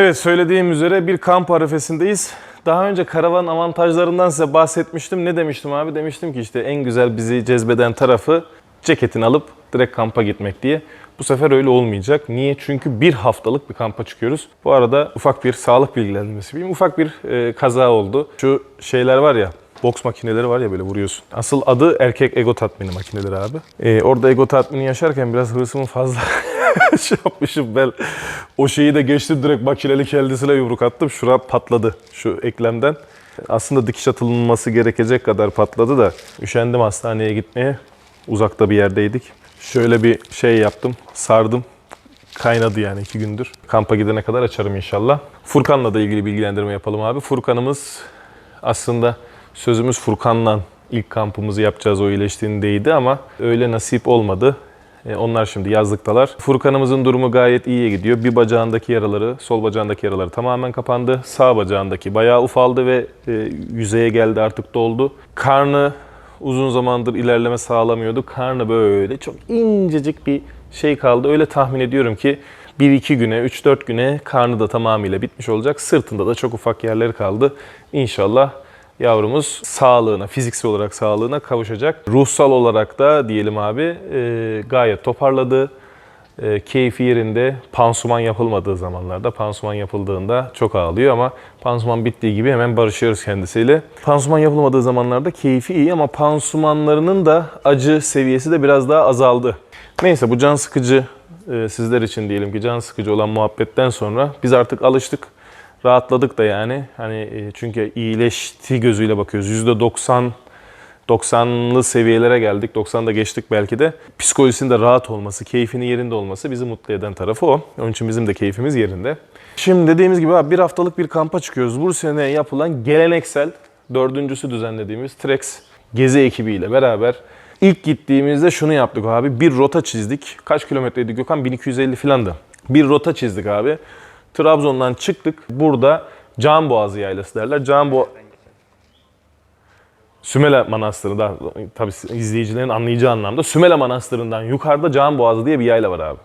Evet söylediğim üzere bir kamp arifesindeyiz. Daha önce karavan avantajlarından size bahsetmiştim. Ne demiştim abi? Demiştim ki işte en güzel bizi cezbeden tarafı ceketini alıp direkt kampa gitmek diye. Bu sefer öyle olmayacak. Niye? Çünkü bir haftalık bir kampa çıkıyoruz. Bu arada ufak bir sağlık bilgilendirmesi yapayım. Ufak bir e, kaza oldu. Şu şeyler var ya, boks makineleri var ya böyle vuruyorsun. Asıl adı erkek ego tatmini makineleri abi. E, orada ego tatmini yaşarken biraz hırsımın fazla şey yapmışım ben. O şeyi de geçtim direkt makineli kendisine yumruk attım. Şura patladı şu eklemden. Aslında dikiş atılması gerekecek kadar patladı da üşendim hastaneye gitmeye. Uzakta bir yerdeydik. Şöyle bir şey yaptım, sardım. Kaynadı yani iki gündür. Kampa gidene kadar açarım inşallah. Furkan'la da ilgili bilgilendirme yapalım abi. Furkan'ımız aslında sözümüz Furkan'la ilk kampımızı yapacağız o iyileştiğindeydi ama öyle nasip olmadı. E, Onlar şimdi yazlıktalar. Furkan'ımızın durumu gayet iyiye gidiyor. Bir bacağındaki yaraları, sol bacağındaki yaraları tamamen kapandı. Sağ bacağındaki bayağı ufaldı ve e, yüzeye geldi artık doldu. Karnı uzun zamandır ilerleme sağlamıyordu. Karnı böyle çok incecik bir şey kaldı. Öyle tahmin ediyorum ki 1-2 güne, 3-4 güne karnı da tamamıyla bitmiş olacak. Sırtında da çok ufak yerleri kaldı. İnşallah yavrumuz sağlığına, fiziksel olarak sağlığına kavuşacak. Ruhsal olarak da diyelim abi e, gayet toparladı. E, keyfi yerinde pansuman yapılmadığı zamanlarda, pansuman yapıldığında çok ağlıyor ama pansuman bittiği gibi hemen barışıyoruz kendisiyle. Pansuman yapılmadığı zamanlarda keyfi iyi ama pansumanlarının da acı seviyesi de biraz daha azaldı. Neyse bu can sıkıcı e, sizler için diyelim ki can sıkıcı olan muhabbetten sonra biz artık alıştık. Rahatladık da yani. Hani e, çünkü iyileşti gözüyle bakıyoruz. %90 90'lı seviyelere geldik. 90'da geçtik belki de. Psikolojisinde rahat olması, keyfinin yerinde olması bizi mutlu eden tarafı o. Onun için bizim de keyfimiz yerinde. Şimdi dediğimiz gibi abi bir haftalık bir kampa çıkıyoruz. Bu sene yapılan geleneksel dördüncüsü düzenlediğimiz Trex gezi ekibiyle beraber ilk gittiğimizde şunu yaptık abi. Bir rota çizdik. Kaç kilometreydi Gökhan? 1250 filandı. Bir rota çizdik abi. Trabzon'dan çıktık. Burada Can Boğazı yaylası derler. Can Bo Sümele Manastırı'nda tabii izleyicilerin anlayacağı anlamda Sümele Manastırı'ndan yukarıda Can Boğazı diye bir yayla var abi.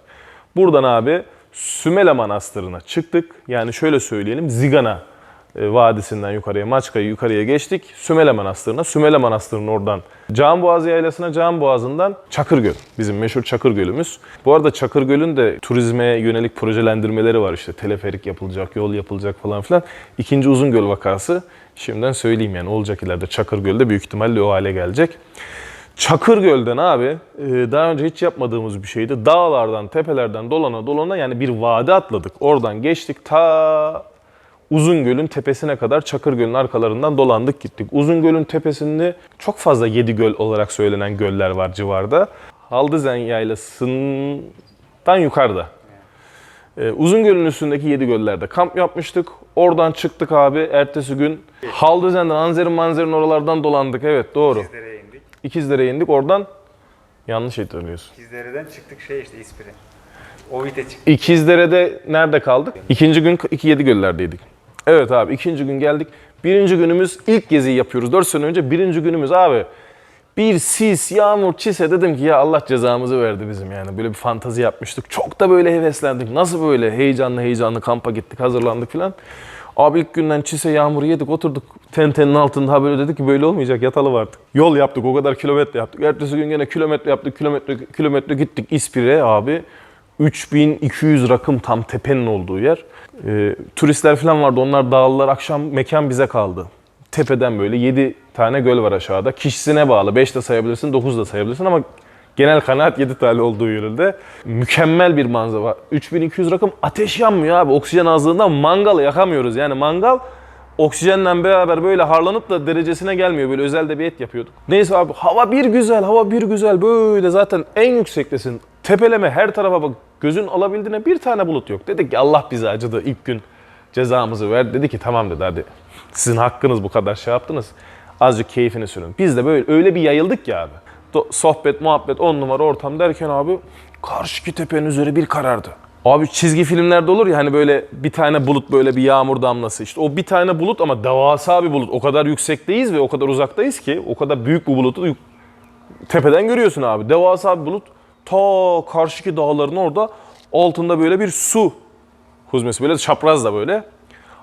Buradan abi Sümele Manastırı'na çıktık. Yani şöyle söyleyelim Zigana Vadisi'nden yukarıya, Maçka'yı yukarıya geçtik. Sümele Manastırı'na, Sümele Manastırı'nın oradan Can Boğazı Yaylası'na, Can Boğazı'ndan Çakırgöl. Bizim meşhur Çakırgöl'ümüz. Bu arada Çakırgöl'ün de turizme yönelik projelendirmeleri var işte. Teleferik yapılacak, yol yapılacak falan filan. İkinci Uzungöl vakası. Şimdiden söyleyeyim yani olacak ileride Çakırgöl'de büyük ihtimalle o hale gelecek. Çakırgöl'den abi e, daha önce hiç yapmadığımız bir şeydi. Dağlardan, tepelerden dolana dolana yani bir vade atladık. Oradan geçtik ta Uzungöl'ün tepesine kadar Çakırgöl'ün arkalarından dolandık gittik. Uzungöl'ün tepesinde çok fazla yedi göl olarak söylenen göller var civarda. Haldızen Yaylası'ndan yukarıda. Ee, Uzungöl'ün üstündeki yedi göllerde kamp yapmıştık. Oradan çıktık abi. Ertesi gün Haldızen'den, Anzer'in Manzer'in oralardan dolandık. Evet doğru. İkizdere'ye indik. İkizdere'ye indik. Oradan yanlış hatırlıyorsun. İkizdere'den çıktık şey işte İspir'e. Ovit'e çıktık. İkizdere'de nerede kaldık? İkinci gün iki yedi göllerdeydik. Evet abi ikinci gün geldik. Birinci günümüz ilk geziyi yapıyoruz. Dört sene önce birinci günümüz abi. Bir sis, yağmur, çise dedim ki ya Allah cezamızı verdi bizim yani. Böyle bir fantazi yapmıştık. Çok da böyle heveslendik. Nasıl böyle heyecanlı heyecanlı kampa gittik, hazırlandık filan. Abi ilk günden çise yağmuru yedik oturduk tentenin altında ha böyle dedik ki böyle olmayacak yatalım artık. Yol yaptık o kadar kilometre yaptık. Ertesi gün gene kilometre yaptık kilometre kilometre gittik İspir'e abi. 3200 rakım tam tepenin olduğu yer. Ee, turistler falan vardı onlar dağıldılar akşam mekan bize kaldı. Tepeden böyle 7 tane göl var aşağıda. Kişisine bağlı 5 de sayabilirsin 9 da sayabilirsin ama genel kanaat 7 tane olduğu yönünde. Mükemmel bir manzara var. 3200 rakım ateş yanmıyor abi. Oksijen azlığından mangal yakamıyoruz. Yani mangal oksijenle beraber böyle harlanıp da derecesine gelmiyor. Böyle özel de bir et yapıyorduk. Neyse abi hava bir güzel, hava bir güzel. Böyle zaten en yüksektesin. Tepeleme her tarafa bak. Gözün alabildiğine bir tane bulut yok. Dedik ki Allah bize acıdı ilk gün cezamızı ver. Dedi ki tamam dedi hadi. Sizin hakkınız bu kadar şey yaptınız. Azıcık keyfini sürün. Biz de böyle öyle bir yayıldık ya abi. Sohbet, muhabbet, on numara ortam derken abi karşıki tepenin üzeri bir karardı. Abi çizgi filmlerde olur ya hani böyle bir tane bulut böyle bir yağmur damlası. İşte o bir tane bulut ama devasa bir bulut. O kadar yüksekteyiz ve o kadar uzaktayız ki o kadar büyük bu bulutu tepeden görüyorsun abi. Devasa bir bulut ta karşıki dağların orada altında böyle bir su Huzmesi böyle çapraz da böyle.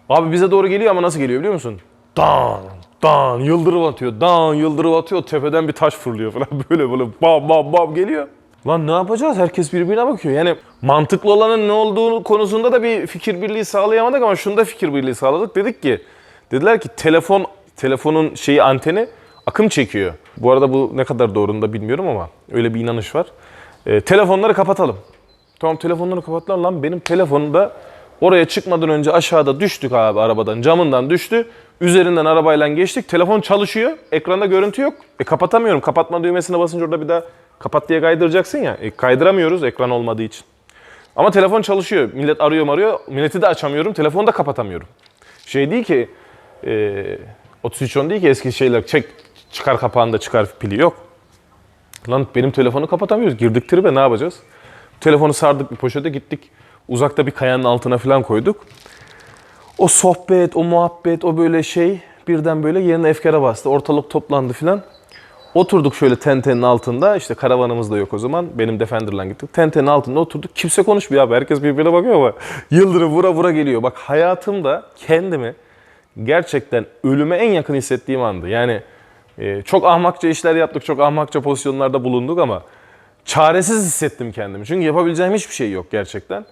Abi bize doğru geliyor ama nasıl geliyor biliyor musun? Dan, dan, yıldırım atıyor, dan, yıldırım atıyor, tepeden bir taş fırlıyor falan böyle böyle bam bam bam geliyor. Lan ne yapacağız? Herkes birbirine bakıyor. Yani mantıklı olanın ne olduğu konusunda da bir fikir birliği sağlayamadık ama şunda fikir birliği sağladık. Dedik ki, dediler ki telefon, telefonun şeyi anteni akım çekiyor. Bu arada bu ne kadar doğru da bilmiyorum ama öyle bir inanış var. Ee, telefonları kapatalım. Tamam telefonları kapattılar lan benim telefonumda oraya çıkmadan önce aşağıda düştük abi arabadan camından düştü. Üzerinden arabayla geçtik. Telefon çalışıyor. Ekranda görüntü yok. E kapatamıyorum. Kapatma düğmesine basınca orada bir daha kapat diye kaydıracaksın ya. E, kaydıramıyoruz ekran olmadığı için. Ama telefon çalışıyor. Millet arıyor arıyor. Milleti de açamıyorum. Telefonu da kapatamıyorum. Şey değil ki e, 3310 değil ki eski şeyler çek çıkar kapağında çıkar pili yok. Lan benim telefonu kapatamıyoruz. Girdik tribe ne yapacağız? Telefonu sardık bir poşete gittik. Uzakta bir kayanın altına falan koyduk. O sohbet, o muhabbet, o böyle şey birden böyle yerine efkara bastı. Ortalık toplandı filan. Oturduk şöyle tentenin altında. işte karavanımız da yok o zaman. Benim Defender'la gittik. Tentenin altında oturduk. Kimse konuşmuyor abi. Herkes birbirine bakıyor ama yıldırım vura vura geliyor. Bak hayatımda kendimi gerçekten ölüme en yakın hissettiğim andı. Yani e, çok ahmakça işler yaptık. Çok ahmakça pozisyonlarda bulunduk ama çaresiz hissettim kendimi. Çünkü yapabileceğim hiçbir şey yok gerçekten.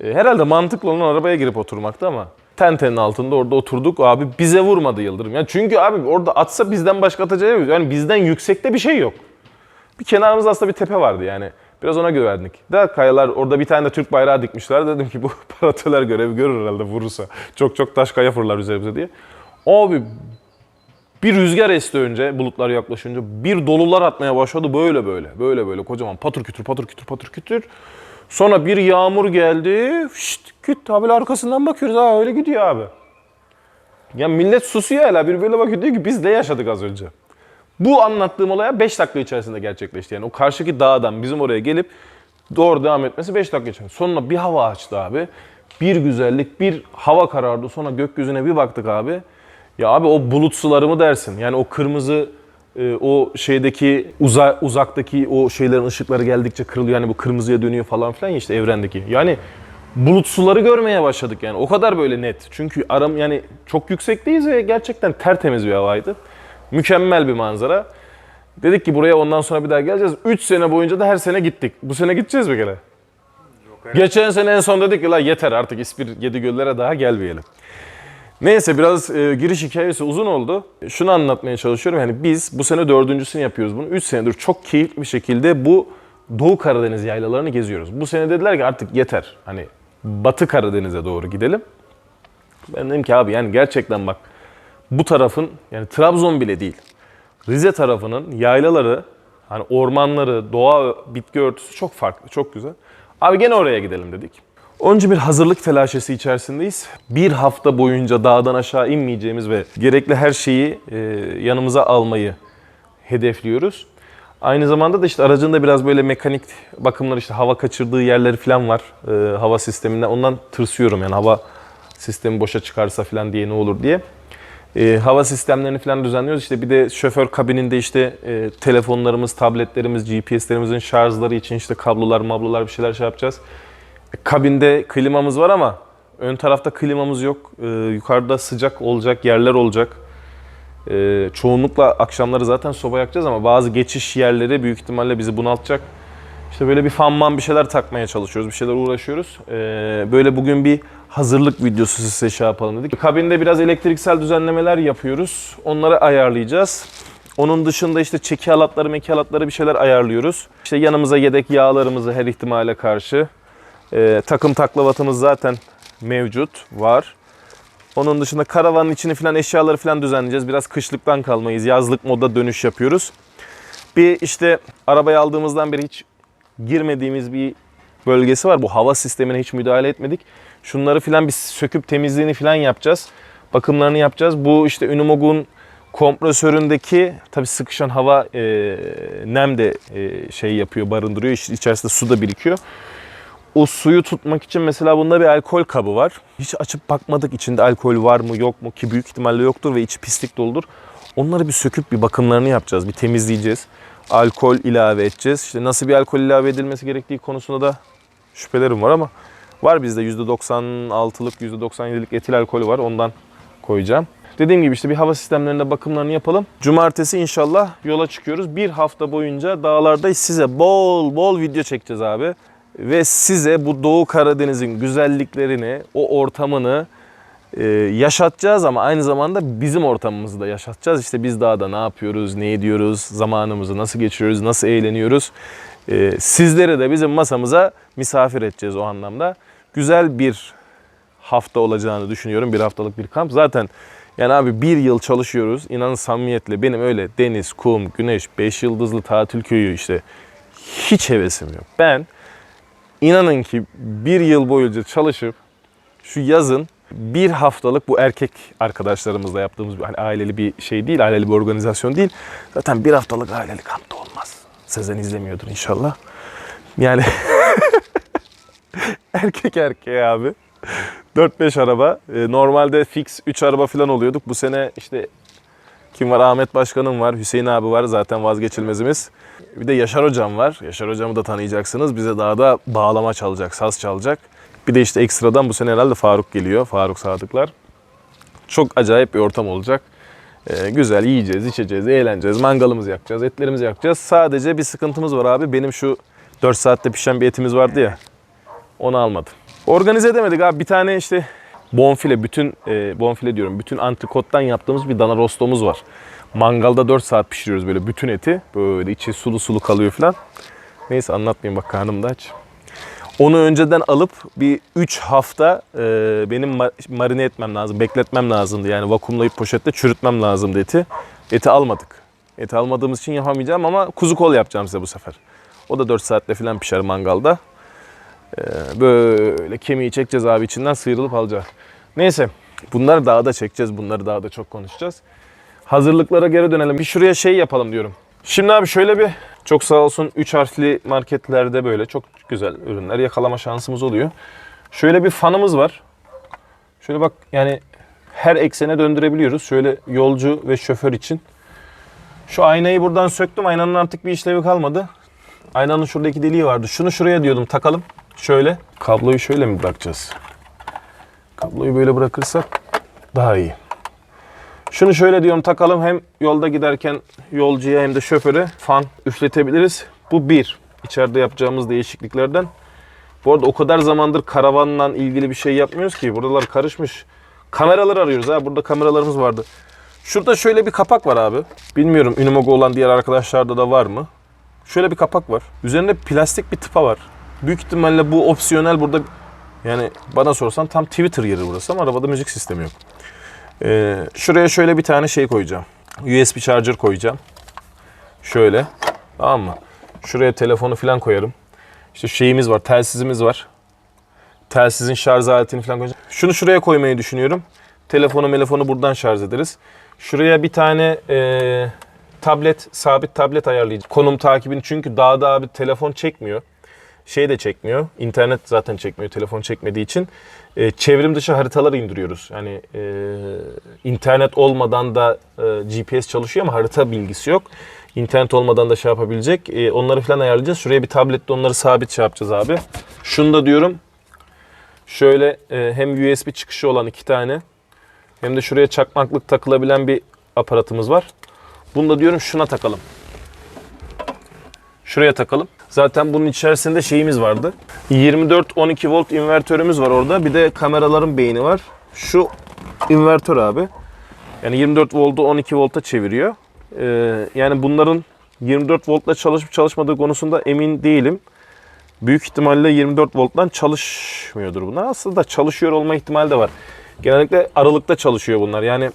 E, herhalde mantıklı olan arabaya girip oturmaktı ama tentenin altında orada oturduk abi bize vurmadı Yıldırım. Yani çünkü abi orada atsa bizden başka atacağı yok. Yani bizden yüksekte bir şey yok. Bir kenarımızda aslında bir tepe vardı yani. Biraz ona güvendik. Da kayalar orada bir tane de Türk bayrağı dikmişler. Dedim ki bu paratörler görevi görür herhalde vurursa. Çok çok taş kaya fırlar üzerimize diye. Abi bir rüzgar esti önce bulutlar yaklaşınca bir dolular atmaya başladı böyle böyle. Böyle böyle kocaman patır kütür patır kütür patır kütür. Sonra bir yağmur geldi. Şşt küt abi arkasından bakıyoruz ha öyle gidiyor abi. Ya millet susuyor hala birbirine bakıyor diyor ki biz ne yaşadık az önce. Bu anlattığım olaya 5 dakika içerisinde gerçekleşti. Yani o karşıki dağdan bizim oraya gelip doğru devam etmesi 5 dakika içerisinde. Sonra bir hava açtı abi. Bir güzellik, bir hava karardı. Sonra gökyüzüne bir baktık abi. Ya abi o bulut suları mı dersin? Yani o kırmızı e, o şeydeki uza, uzaktaki o şeylerin ışıkları geldikçe kırılıyor. Yani bu kırmızıya dönüyor falan filan ya işte evrendeki. Yani bulut suları görmeye başladık yani. O kadar böyle net. Çünkü aram yani çok yüksekteyiz ve gerçekten tertemiz bir havaydı. Mükemmel bir manzara. Dedik ki buraya ondan sonra bir daha geleceğiz. 3 sene boyunca da her sene gittik. Bu sene gideceğiz mi gene? Yok herhalde. Geçen sene en son dedik ki la yeter artık İspir yedi göllere daha gelmeyelim. Neyse biraz e, giriş hikayesi uzun oldu. Şunu anlatmaya çalışıyorum. Yani biz bu sene dördüncüsünü yapıyoruz bunu. 3 senedir çok keyifli bir şekilde bu Doğu Karadeniz yaylalarını geziyoruz. Bu sene dediler ki artık yeter. Hani Batı Karadeniz'e doğru gidelim. Ben dedim ki abi yani gerçekten bak bu tarafın yani Trabzon bile değil. Rize tarafının yaylaları, hani ormanları, doğa, bitki örtüsü çok farklı, çok güzel. Abi gene oraya gidelim dedik. Önce bir hazırlık telaşesi içerisindeyiz. Bir hafta boyunca dağdan aşağı inmeyeceğimiz ve gerekli her şeyi e, yanımıza almayı hedefliyoruz. Aynı zamanda da işte aracında biraz böyle mekanik bakımlar işte hava kaçırdığı yerleri falan var e, hava sisteminde. Ondan tırsıyorum yani hava sistemi boşa çıkarsa falan diye ne olur diye. E, hava sistemlerini falan düzenliyoruz. İşte bir de şoför kabininde işte e, telefonlarımız, tabletlerimiz, GPS'lerimizin şarjları için işte kablolar, mablolar bir şeyler şey yapacağız. Kabinde klimamız var ama ön tarafta klimamız yok. E, yukarıda sıcak olacak yerler olacak. E, çoğunlukla akşamları zaten soba yakacağız ama bazı geçiş yerleri büyük ihtimalle bizi bunaltacak. İşte böyle bir fanman bir şeyler takmaya çalışıyoruz, bir şeyler uğraşıyoruz. Ee, böyle bugün bir hazırlık videosu size şey yapalım dedik. Kabinde biraz elektriksel düzenlemeler yapıyoruz. Onları ayarlayacağız. Onun dışında işte çeki halatları, meki halatları bir şeyler ayarlıyoruz. İşte yanımıza yedek yağlarımızı her ihtimale karşı. Ee, takım taklavatımız zaten mevcut, var. Onun dışında karavanın içini falan eşyaları falan düzenleyeceğiz. Biraz kışlıktan kalmayız. Yazlık moda dönüş yapıyoruz. Bir işte arabayı aldığımızdan beri hiç girmediğimiz bir bölgesi var. Bu hava sistemine hiç müdahale etmedik. Şunları filan bir söküp temizliğini filan yapacağız. Bakımlarını yapacağız. Bu işte Unimog'un kompresöründeki tabii sıkışan hava e, nem de e, şey yapıyor, barındırıyor. İşte içerisinde su da birikiyor. O suyu tutmak için mesela bunda bir alkol kabı var. Hiç açıp bakmadık içinde alkol var mı yok mu ki büyük ihtimalle yoktur ve içi pislik doludur. Onları bir söküp bir bakımlarını yapacağız, bir temizleyeceğiz. Alkol ilave edeceğiz. İşte nasıl bir alkol ilave edilmesi gerektiği konusunda da şüphelerim var ama Var bizde %96'lık, %97'lik etil alkolü var. Ondan koyacağım. Dediğim gibi işte bir hava sistemlerinde bakımlarını yapalım. Cumartesi inşallah yola çıkıyoruz. Bir hafta boyunca dağlarda size bol bol video çekeceğiz abi. Ve size bu Doğu Karadeniz'in güzelliklerini, o ortamını e, yaşatacağız ama aynı zamanda bizim ortamımızı da yaşatacağız. İşte biz dağda ne yapıyoruz, ne ediyoruz, zamanımızı nasıl geçiriyoruz, nasıl eğleniyoruz. E, sizleri de bizim masamıza misafir edeceğiz o anlamda. Güzel bir hafta olacağını düşünüyorum. Bir haftalık bir kamp. Zaten yani abi bir yıl çalışıyoruz. İnanın samimiyetle benim öyle deniz, kum, güneş, beş yıldızlı tatil köyü işte hiç hevesim yok. Ben inanın ki bir yıl boyunca çalışıp şu yazın bir haftalık bu erkek arkadaşlarımızla yaptığımız hani aileli bir şey değil, aileli bir organizasyon değil. Zaten bir haftalık aileli kamp da olmaz. Sezen izlemiyordur inşallah. Yani erkek erkeğe abi. 4-5 araba. Ee, Normalde fix 3 araba falan oluyorduk. Bu sene işte kim var? Ahmet Başkanım var, Hüseyin abi var zaten vazgeçilmezimiz. Bir de Yaşar Hocam var. Yaşar Hocam'ı da tanıyacaksınız. Bize daha da bağlama çalacak, saz çalacak. Bir de işte ekstradan bu sene herhalde Faruk geliyor. Faruk Sadıklar. Çok acayip bir ortam olacak. Ee, güzel yiyeceğiz, içeceğiz, eğleneceğiz, mangalımızı yakacağız, etlerimizi yakacağız. Sadece bir sıkıntımız var abi. Benim şu 4 saatte pişen bir etimiz vardı ya. Onu almadım. Organize edemedik abi. Bir tane işte bonfile, bütün e, bonfile diyorum, bütün antrikottan yaptığımız bir dana rostomuz var. Mangalda 4 saat pişiriyoruz böyle bütün eti. Böyle içi sulu sulu kalıyor falan. Neyse anlatmayayım bak karnım da aç. Onu önceden alıp bir 3 hafta e, benim ma- marine etmem lazım, bekletmem lazımdı. Yani vakumlayıp poşette çürütmem lazımdı eti. Eti almadık. Eti almadığımız için yapamayacağım ama kuzu kol yapacağım size bu sefer. O da 4 saatte falan pişer mangalda. Ee, böyle kemiği çekeceğiz abi içinden sıyrılıp alacağız. Neyse bunları daha da çekeceğiz. Bunları daha da çok konuşacağız. Hazırlıklara geri dönelim. Bir şuraya şey yapalım diyorum. Şimdi abi şöyle bir çok sağ olsun 3 harfli marketlerde böyle çok güzel ürünler yakalama şansımız oluyor. Şöyle bir fanımız var. Şöyle bak yani her eksene döndürebiliyoruz. Şöyle yolcu ve şoför için. Şu aynayı buradan söktüm. Aynanın artık bir işlevi kalmadı. Aynanın şuradaki deliği vardı. Şunu şuraya diyordum takalım. Şöyle. Kabloyu şöyle mi bırakacağız? Kabloyu böyle bırakırsak daha iyi. Şunu şöyle diyorum takalım hem yolda giderken yolcuya hem de şoföre fan üfletebiliriz. Bu bir. İçeride yapacağımız değişikliklerden. Bu arada o kadar zamandır karavanla ilgili bir şey yapmıyoruz ki. Buralar karışmış. Kameralar arıyoruz ha. Burada kameralarımız vardı. Şurada şöyle bir kapak var abi. Bilmiyorum Unimogo olan diğer arkadaşlarda da var mı? Şöyle bir kapak var. Üzerinde plastik bir tıpa var. Büyük ihtimalle bu opsiyonel burada yani bana sorsan tam Twitter yeri burası ama arabada müzik sistemi yok. Ee, şuraya şöyle bir tane şey koyacağım. USB charger koyacağım. Şöyle. Tamam mı? Şuraya telefonu falan koyarım. İşte şeyimiz var, telsizimiz var. Telsizin şarj aletini falan koyacağım. Şunu şuraya koymayı düşünüyorum. Telefonu telefonu buradan şarj ederiz. Şuraya bir tane e, tablet, sabit tablet ayarlayacağım. Konum takibini çünkü dağda abi telefon çekmiyor. Şey de çekmiyor. İnternet zaten çekmiyor. Telefon çekmediği için. E, çevrim dışı haritalar indiriyoruz. Yani e, internet olmadan da e, GPS çalışıyor ama harita bilgisi yok. İnternet olmadan da şey yapabilecek. E, onları falan ayarlayacağız. Şuraya bir tablette onları sabit şey yapacağız abi. Şunu da diyorum. Şöyle e, hem USB çıkışı olan iki tane hem de şuraya çakmaklık takılabilen bir aparatımız var. Bunu da diyorum şuna takalım. Şuraya takalım. Zaten bunun içerisinde şeyimiz vardı. 24-12 volt invertörümüz var orada. Bir de kameraların beyni var. Şu invertör abi. Yani 24 voltu 12 volta çeviriyor. Ee, yani bunların 24 voltla çalışıp çalışmadığı konusunda emin değilim. Büyük ihtimalle 24 volttan çalışmıyordur bunlar. Aslında çalışıyor olma ihtimali de var. Genellikle aralıkta çalışıyor bunlar. Yani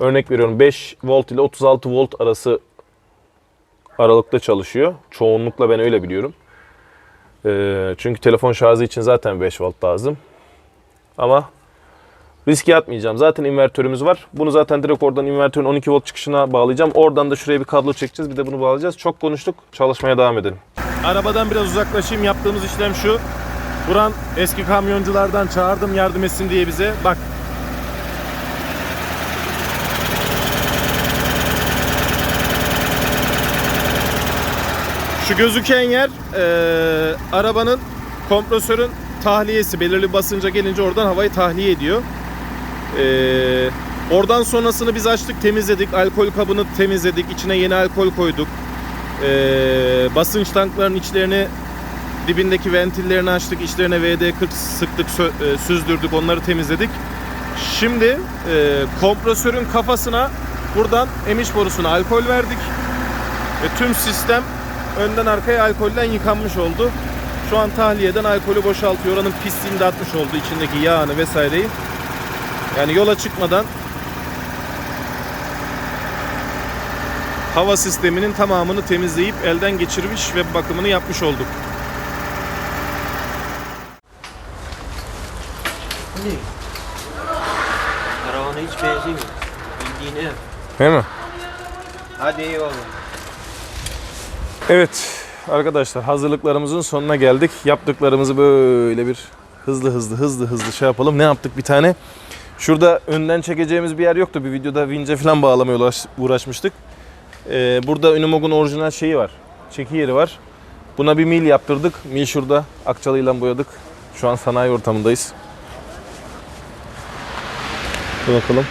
örnek veriyorum 5 volt ile 36 volt arası aralıkta çalışıyor. Çoğunlukla ben öyle biliyorum. Ee, çünkü telefon şarjı için zaten 5 volt lazım. Ama riske atmayacağım. Zaten invertörümüz var. Bunu zaten direkt oradan invertörün 12 volt çıkışına bağlayacağım. Oradan da şuraya bir kablo çekeceğiz. Bir de bunu bağlayacağız. Çok konuştuk. Çalışmaya devam edelim. Arabadan biraz uzaklaşayım. Yaptığımız işlem şu. Buran eski kamyonculardan çağırdım yardım etsin diye bize. Bak Şu gözüken yer eee, arabanın kompresörün tahliyesi belirli basınca gelince oradan havayı tahliye ediyor. Ee, oradan sonrasını biz açtık temizledik. Alkol kabını temizledik. içine yeni alkol koyduk. Ee, basınç tanklarının içlerini dibindeki ventillerini açtık. içlerine VD40 sıktık, e, süzdürdük. Onları temizledik. Şimdi e, kompresörün kafasına buradan emiş borusuna alkol verdik. Ve tüm sistem önden arkaya alkolden yıkanmış oldu. Şu an tahliyeden alkolü boşaltıyor. Oranın pisliğini de atmış oldu. içindeki yağını vesaireyi. Yani yola çıkmadan hava sisteminin tamamını temizleyip elden geçirmiş ve bakımını yapmış olduk. Ne? Karavana hiç benzemiyor. Bildiğin ev. Değil mi? Hadi iyi olun. Evet arkadaşlar hazırlıklarımızın sonuna geldik. Yaptıklarımızı böyle bir hızlı hızlı hızlı hızlı şey yapalım. Ne yaptık bir tane? Şurada önden çekeceğimiz bir yer yoktu. Bir videoda vince falan bağlamaya uğraş- uğraşmıştık. Ee, burada Unimog'un orijinal şeyi var. Çeki yeri var. Buna bir mil yaptırdık. Mil şurada. Akçalıyla boyadık. Şu an sanayi ortamındayız. Dur bakalım.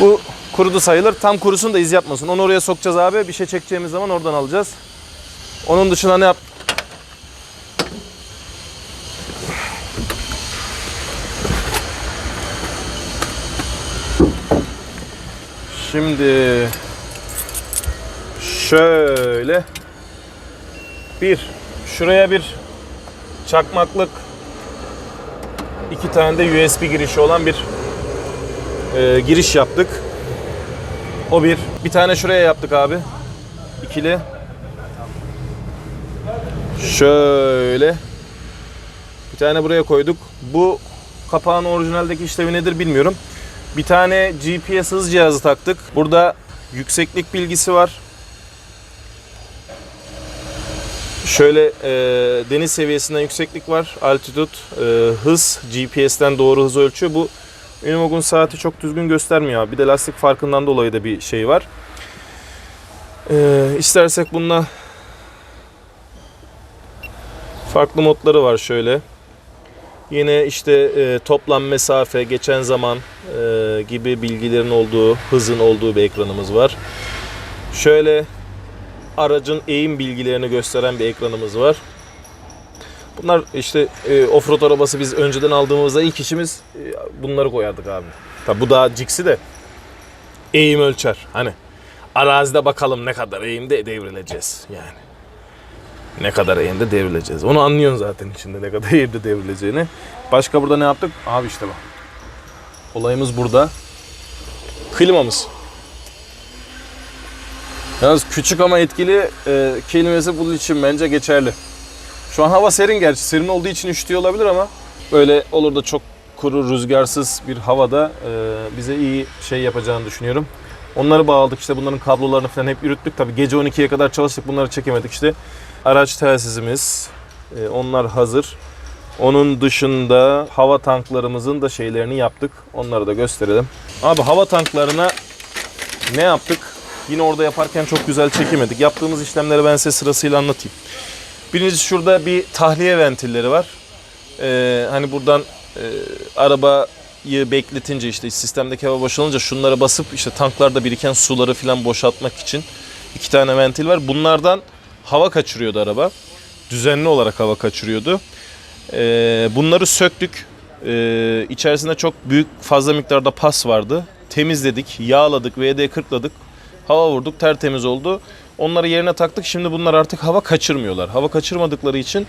Bu kurudu sayılır. Tam kurusun da iz yapmasın. Onu oraya sokacağız abi. Bir şey çekeceğimiz zaman oradan alacağız. Onun dışında ne yap? Şimdi şöyle bir şuraya bir çakmaklık iki tane de USB girişi olan bir e, giriş yaptık. O bir. Bir tane şuraya yaptık abi. İkili. Şöyle. Bir tane buraya koyduk. Bu kapağın orijinaldeki işlevi nedir bilmiyorum. Bir tane GPS hız cihazı taktık. Burada yükseklik bilgisi var. Şöyle e, deniz seviyesinden yükseklik var. Altitude, e, hız, GPS'ten doğru hız ölçüyor. Bu Unimog'un saati çok düzgün göstermiyor. Bir de lastik farkından dolayı da bir şey var. E, istersek bununla farklı modları var şöyle. Yine işte e, toplam mesafe, geçen zaman e, gibi bilgilerin olduğu, hızın olduğu bir ekranımız var. Şöyle aracın eğim bilgilerini gösteren bir ekranımız var. Bunlar işte e, offroad arabası biz önceden aldığımızda ilk işimiz e, bunları koyardık abi. Tabi bu daha ciksi de eğim ölçer. Hani arazide bakalım ne kadar eğimde devrileceğiz yani. Ne kadar eğimde devrileceğiz. Onu anlıyorsun zaten içinde ne kadar eğimde devrileceğini. Başka burada ne yaptık? Abi işte bak. Olayımız burada. Klimamız. Yalnız küçük ama etkili e, kelimesi bunun için bence geçerli. Şu an hava serin gerçi. Serin olduğu için üşütüyor olabilir ama böyle olur da çok kuru, rüzgarsız bir havada e, bize iyi şey yapacağını düşünüyorum. Onları bağladık işte bunların kablolarını falan hep yürüttük. Tabii gece 12'ye kadar çalıştık bunları çekemedik işte. Araç telsizimiz e, onlar hazır. Onun dışında hava tanklarımızın da şeylerini yaptık. Onları da gösterelim. Abi hava tanklarına ne yaptık? Yine orada yaparken çok güzel çekemedik. Yaptığımız işlemleri ben size sırasıyla anlatayım. Birincisi şurada bir tahliye ventilleri var. Ee, hani buradan e, arabayı bekletince işte sistemdeki hava boşalınca şunlara basıp işte tanklarda biriken suları falan boşaltmak için iki tane ventil var. Bunlardan hava kaçırıyordu araba. Düzenli olarak hava kaçırıyordu. Ee, bunları söktük. Ee, içerisinde çok büyük fazla miktarda pas vardı. Temizledik, yağladık, VD40'ladık. Hava vurduk, tertemiz oldu. Onları yerine taktık. Şimdi bunlar artık hava kaçırmıyorlar. Hava kaçırmadıkları için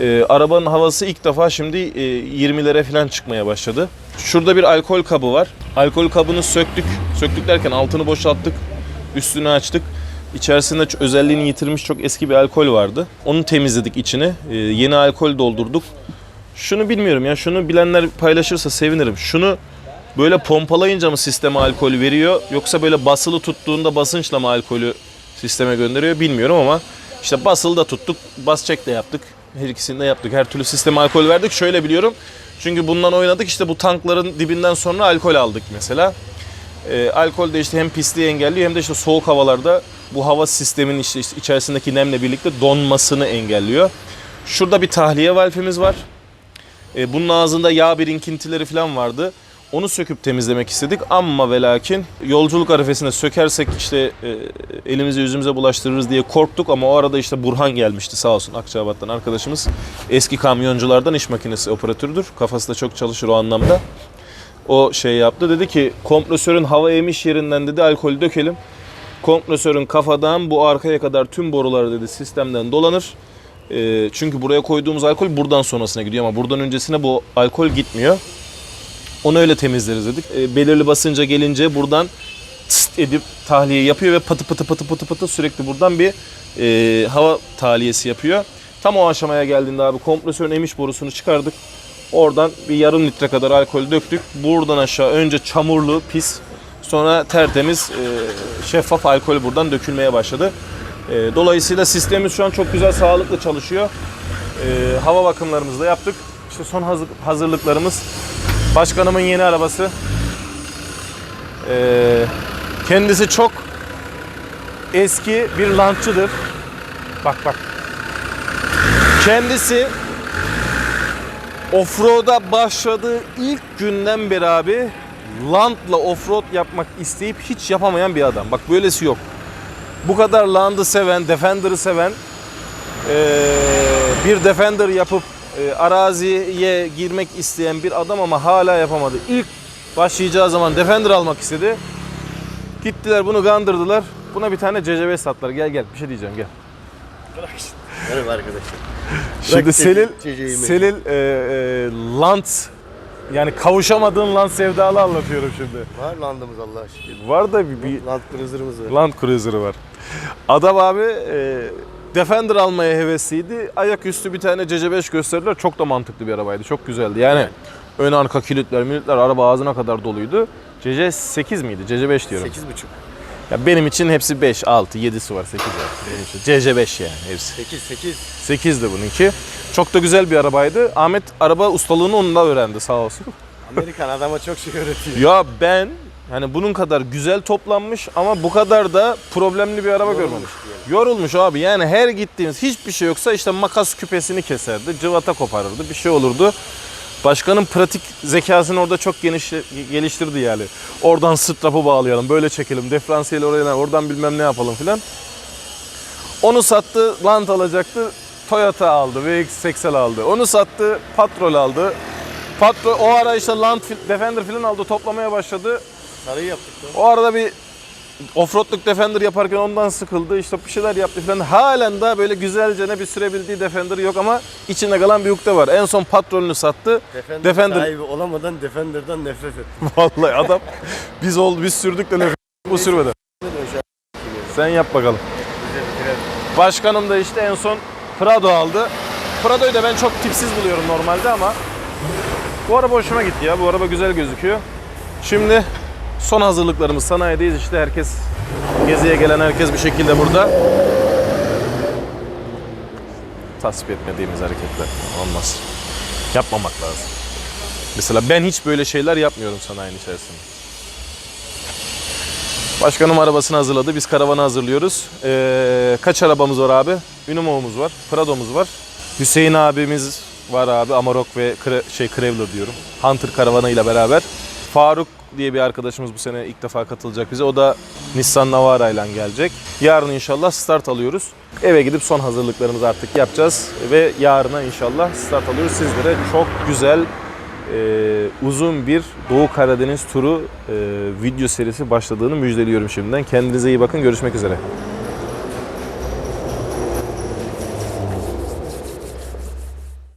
e, arabanın havası ilk defa şimdi e, 20'lere falan çıkmaya başladı. Şurada bir alkol kabı var. Alkol kabını söktük. Söktük derken altını boşalttık. Üstünü açtık. İçerisinde özelliğini yitirmiş çok eski bir alkol vardı. Onu temizledik içine. E, yeni alkol doldurduk. Şunu bilmiyorum ya. Şunu bilenler paylaşırsa sevinirim. Şunu böyle pompalayınca mı sisteme alkol veriyor yoksa böyle basılı tuttuğunda basınçla mı alkolü sisteme gönderiyor bilmiyorum ama işte basılı da tuttuk, bas çek de yaptık. Her ikisini de yaptık. Her türlü sisteme alkol verdik. Şöyle biliyorum. Çünkü bundan oynadık işte bu tankların dibinden sonra alkol aldık mesela. Ee, alkol de işte hem pisliği engelliyor hem de işte soğuk havalarda bu hava sisteminin işte içerisindeki nemle birlikte donmasını engelliyor. Şurada bir tahliye valfimiz var. E, bunun ağzında yağ birikintileri falan vardı. Onu söküp temizlemek istedik ama ve lakin yolculuk arifesinde sökersek işte e, elimizi yüzümüze bulaştırırız diye korktuk ama o arada işte Burhan gelmişti sağ olsun Akçabat'tan arkadaşımız. Eski kamyonculardan iş makinesi operatörüdür. Kafası da çok çalışır o anlamda. O şey yaptı dedi ki kompresörün hava emiş yerinden dedi alkolü dökelim. Kompresörün kafadan bu arkaya kadar tüm borular dedi sistemden dolanır. E, çünkü buraya koyduğumuz alkol buradan sonrasına gidiyor ama buradan öncesine bu alkol gitmiyor. Onu öyle temizleriz dedik. E, belirli basınca gelince buradan tıst edip tahliye yapıyor ve patı patı patı patı patı sürekli buradan bir e, hava tahliyesi yapıyor. Tam o aşamaya geldiğinde abi kompresörün emiş borusunu çıkardık. Oradan bir yarım litre kadar alkol döktük. Buradan aşağı önce çamurlu, pis, sonra tertemiz, e, şeffaf alkol buradan dökülmeye başladı. E, dolayısıyla sistemimiz şu an çok güzel, sağlıklı çalışıyor. E, hava bakımlarımızı da yaptık. İşte son hazır- hazırlıklarımız Başkanımın yeni arabası. Ee, kendisi çok eski bir lantçıdır. Bak bak. Kendisi offroad'a başladığı ilk günden beri abi lantla offroad yapmak isteyip hiç yapamayan bir adam. Bak böylesi yok. Bu kadar landı seven, Defender'ı seven ee, bir Defender yapıp e, araziye girmek isteyen bir adam ama hala yapamadı. İlk başlayacağı zaman Defender almak istedi. Gittiler bunu gandırdılar. Buna bir tane CCB sattılar. Gel gel bir şey diyeceğim gel. Merhaba arkadaşlar. Şimdi Selil. Selil e, e, Lant yani kavuşamadığın Lant sevdalı anlatıyorum şimdi. Var landımız Allah'a şükür. Var da bir, bir Land cruiser'ımız var. Land Cruiser'ı var. Adam abi e, Defender almaya hevesliydi. Ayaküstü bir tane CC5 gösterdiler. Çok da mantıklı bir arabaydı. Çok güzeldi. Yani ön arka kilitler, militler araba ağzına kadar doluydu. CC8 miydi? CC5 diyorum. 8,5. Ya benim için hepsi 5, 6, 7'si var, 8 var. Benim için. CC5 yani hepsi. 8 8. 8'di bununki. Çok da güzel bir arabaydı. Ahmet araba ustalığını onunla öğrendi sağ olsun. Amerikan adama çok şey öğretiyor. Ya ben hani bunun kadar güzel toplanmış ama bu kadar da problemli bir araba görmedim. Yorulmuş abi yani her gittiğimiz hiçbir şey yoksa işte makas küpesini keserdi, cıvata koparırdı, bir şey olurdu. Başkanın pratik zekasını orada çok geniş, geliştirdi yani. Oradan strapı bağlayalım, böyle çekelim, diferansiyeli oraya, oradan bilmem ne yapalım filan. Onu sattı, Lant alacaktı, Toyota aldı, VX-80 aldı. Onu sattı, Patrol aldı. Patrol, o ara işte Land Defender filan aldı, toplamaya başladı. Sarıyı yaptık da. O arada bir offroadluk Defender yaparken ondan sıkıldı. İşte bir şeyler yaptı falan. Halen daha böyle güzelce ne bir sürebildiği Defender yok ama içinde kalan bir ukde var. En son patrolünü sattı. Defender, Defender- sahibi olamadan Defender'dan nefret et. Vallahi adam biz oldu biz sürdük de nefret bu sürmedi. Sen yap bakalım. Başkanım da işte en son Prado aldı. Prado'yu da ben çok tipsiz buluyorum normalde ama bu araba hoşuma gitti ya. Bu araba güzel gözüküyor. Şimdi son hazırlıklarımız sanayideyiz. İşte herkes geziye gelen herkes bir şekilde burada. Tasvip etmediğimiz hareketler olmaz. Yapmamak lazım. Mesela ben hiç böyle şeyler yapmıyorum sanayinin içerisinde. Başkanım arabasını hazırladı. Biz karavanı hazırlıyoruz. Ee, kaç arabamız var abi? Unimo'muz var. Prado'muz var. Hüseyin abimiz var abi. Amarok ve Kre- şey Crevler diyorum. Hunter karavanıyla beraber. Faruk diye bir arkadaşımız bu sene ilk defa katılacak bize. O da Nissan Navara ile gelecek. Yarın inşallah start alıyoruz. Eve gidip son hazırlıklarımızı artık yapacağız. Ve yarına inşallah start alıyoruz. Sizlere çok güzel e, uzun bir Doğu Karadeniz turu e, video serisi başladığını müjdeliyorum şimdiden. Kendinize iyi bakın. Görüşmek üzere.